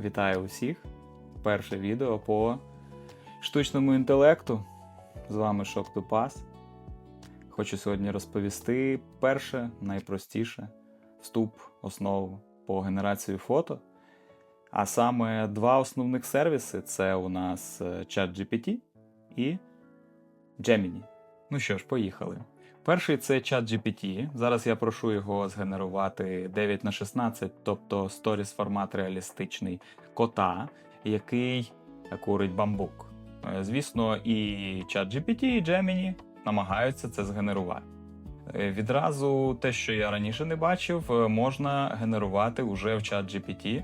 Вітаю усіх! Перше відео по штучному інтелекту. З вами Шоктопас. Хочу сьогодні розповісти перше, найпростіше вступ, основу по генерації фото. А саме два основних сервіси це у нас е, ChatGPT і Gemini. Ну що ж, поїхали. Перший це ChatGPT. Зараз я прошу його згенерувати 9 на 16, тобто сторіс формат реалістичний кота, який курить бамбук. Е, Звісно, і ChatGPT, і Gemini намагаються це згенерувати. Е, Відразу те, що я раніше не бачив, е, можна генерувати уже в ChatGPT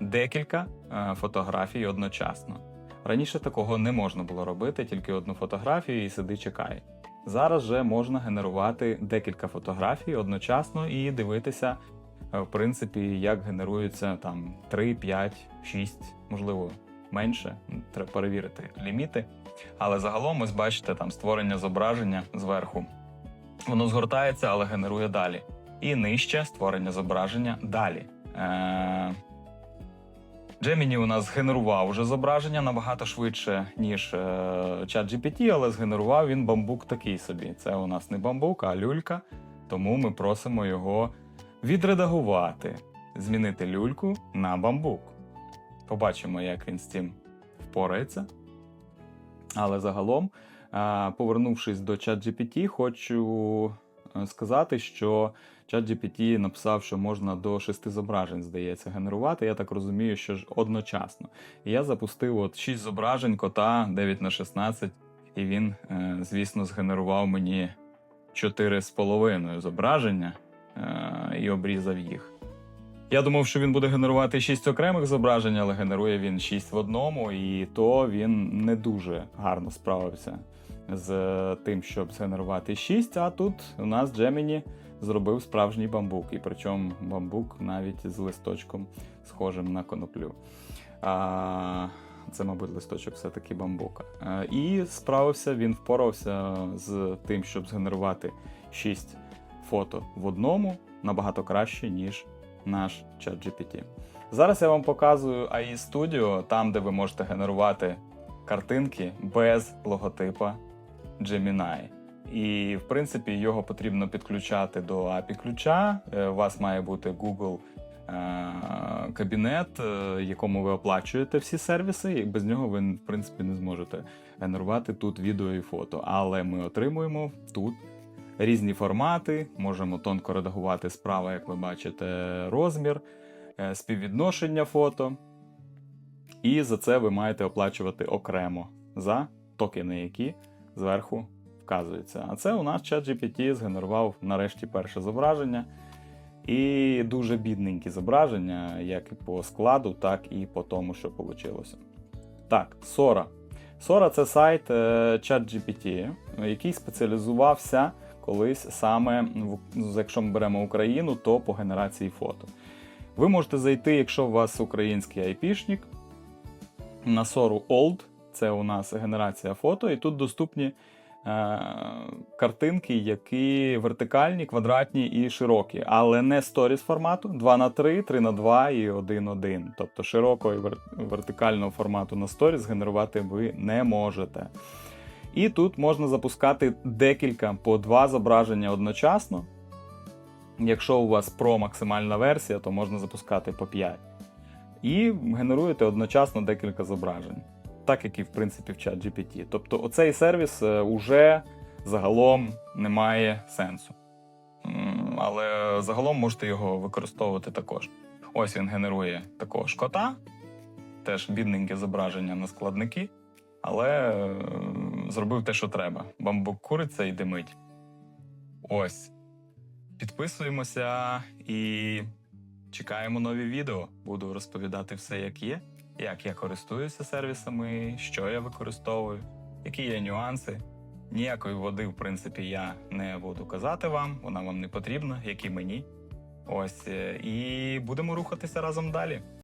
декілька е, фотографій одночасно. Раніше такого не можна було робити, тільки одну фотографію і сиди чекай. Зараз же можна генерувати декілька фотографій одночасно і дивитися, е, в принципі, як генеруються там 3, 5, 6, можливо, менше. Треба перевірити ліміти. Але загалом, ось бачите, там створення зображення зверху. Воно згортається, але генерує далі. І нижче створення зображення далі. Е- Gemini у нас згенерував вже зображення набагато швидше, ніж е, ChatGPT, але згенерував він бамбук такий собі. Це у нас не бамбук, а люлька. Тому ми просимо його відредагувати, змінити люльку на бамбук. Побачимо, як він з цим впорається. Але загалом, е, повернувшись до ChatGPT, хочу е, сказати, що ChatGPT написав, що можна до шести зображень, здається, генерувати. Я так розумію, що ж одночасно. І я запустив от 6 зображень кота 9 на 16, і він, е, звісно, згенерував мені 4,5 зображення е, і обрізав їх. Я думав, що він буде генерувати 6 окремих зображень, але генерує він 6 в одному, і то він не дуже гарно справився з тим, щоб згенерувати 6. А тут у нас Gemini зробив справжній бамбук, і причому бамбук навіть з листочком схожим на коноплю. А, це, мабуть, листочок все-таки бамбука. А, і справився, він впорався з тим, щоб згенерувати 6 фото в одному набагато краще, ніж наш ChatGPT. Зараз я вам показую AI Studio, там, де ви можете генерувати картинки без логотипа Gemini. І, в принципі, його потрібно підключати до API ключа. Е, У вас має бути Google е, кабінет, е, якому ви оплачуєте всі сервіси, і без нього ви, в принципі, не зможете генерувати тут відео і фото. Але ми отримуємо тут різні формати, можемо тонко редагувати справа, як ви бачите, розмір, співвідношення фото. І за це ви маєте оплачувати окремо за токени, які зверху вказуються. А це у нас ChatGPT згенерував нарешті перше зображення. І дуже бідненькі зображення, як і по складу, так і по тому, що вийшло. Так, Sora. Sora це сайт е, ChatGPT, який спеціалізувався колись саме, якщо ми беремо Україну, то по генерації фото. Ви можете зайти, якщо у вас український айпішник, на Soru Old, це у нас генерація фото, і тут доступні картинки, які вертикальні, квадратні і широкі, але не сторіс формату 2 на 3 3 на 2 і 1 1 Тобто широкого і вертикального формату на сторіс генерувати ви не можете. І тут можна запускати декілька по два зображення одночасно. Якщо у вас Pro максимальна версія, то можна запускати по 5. І генеруєте одночасно декілька зображень, так як і в принципі в чат GPT. Тобто оцей сервіс е, уже загалом не має сенсу. Але загалом можете його використовувати також. Ось він генерує такого ж кота, теж бідненьке зображення на складники, але е, зробив те, що треба. Бамбук куриться і димить. Ось. Підписуємося і чекаємо нові відео. Буду розповідати все, як є, як я користуюся сервісами, що я використовую, які є нюанси. Ніякої води, в принципі, я не буду казати вам, вона вам не потрібна, як і мені. Ось, е, і будемо рухатися разом далі.